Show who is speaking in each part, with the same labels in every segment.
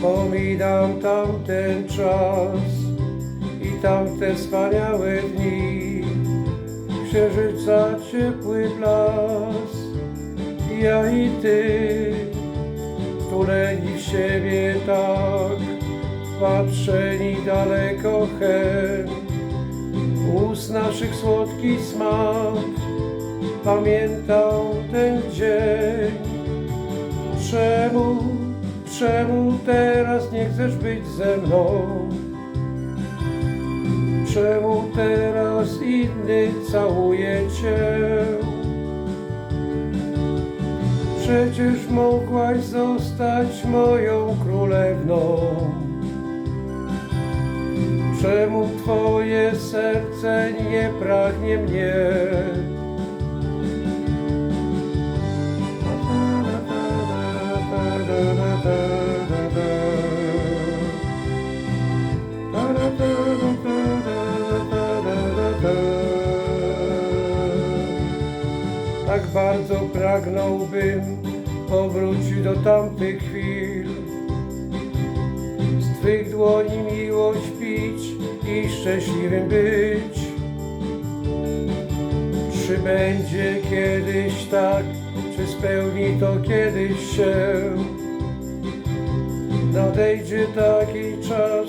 Speaker 1: Wspominam tamten czas i tamte wspaniałe dni. Księżyca ciepły blask, ja i ty, wtuleni w siebie tak, patrzeni daleko hen, ust naszych słodki smak, pamiętał ten dzień. Czemu, czemu teraz nie chcesz być ze mną? Czemu teraz inny całuje cię? Przecież mogłaś zostać moją królewną. Czemu twoje serce nie pragnie mnie? Tak bardzo pragnąłbym powrócić do tamtych chwil. Z Twych dłoni miłość pić i szczęśliwym być. Czy będzie kiedyś tak, czy spełni to kiedyś się? Nadejdzie taki czas,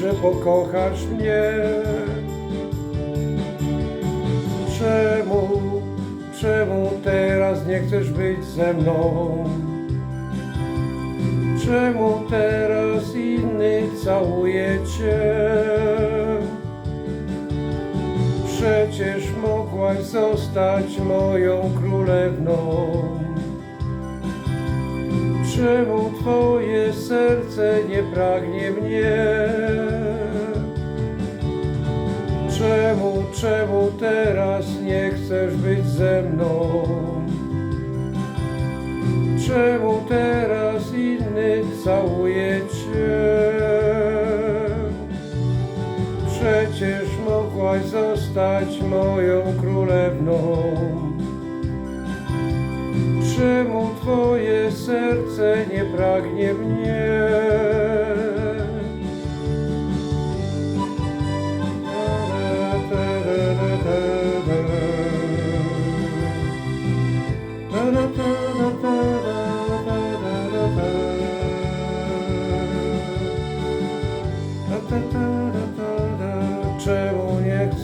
Speaker 1: że pokochasz mnie. Czemu, czemu teraz nie chcesz być ze mną? Czemu teraz inny całuje cię? Przecież mogłaś zostać moją królewną. Czemu twoje serce nie pragnie mnie? Czemu, czemu teraz nie chcesz być ze mną? Czemu teraz inny całuje cię? Przecież mogłaś zostać moją królewną. Czemu twoje serce nie pragnie mnie?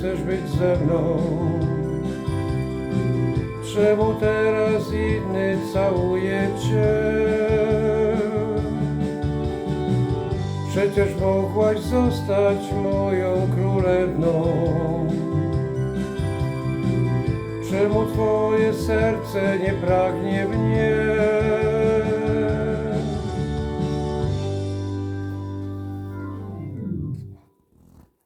Speaker 1: Chcesz być ze mną? Czemu teraz inny całuje cię? Przecież mogłaś zostać moją królewną. Czemu twoje serce nie pragnie mnie?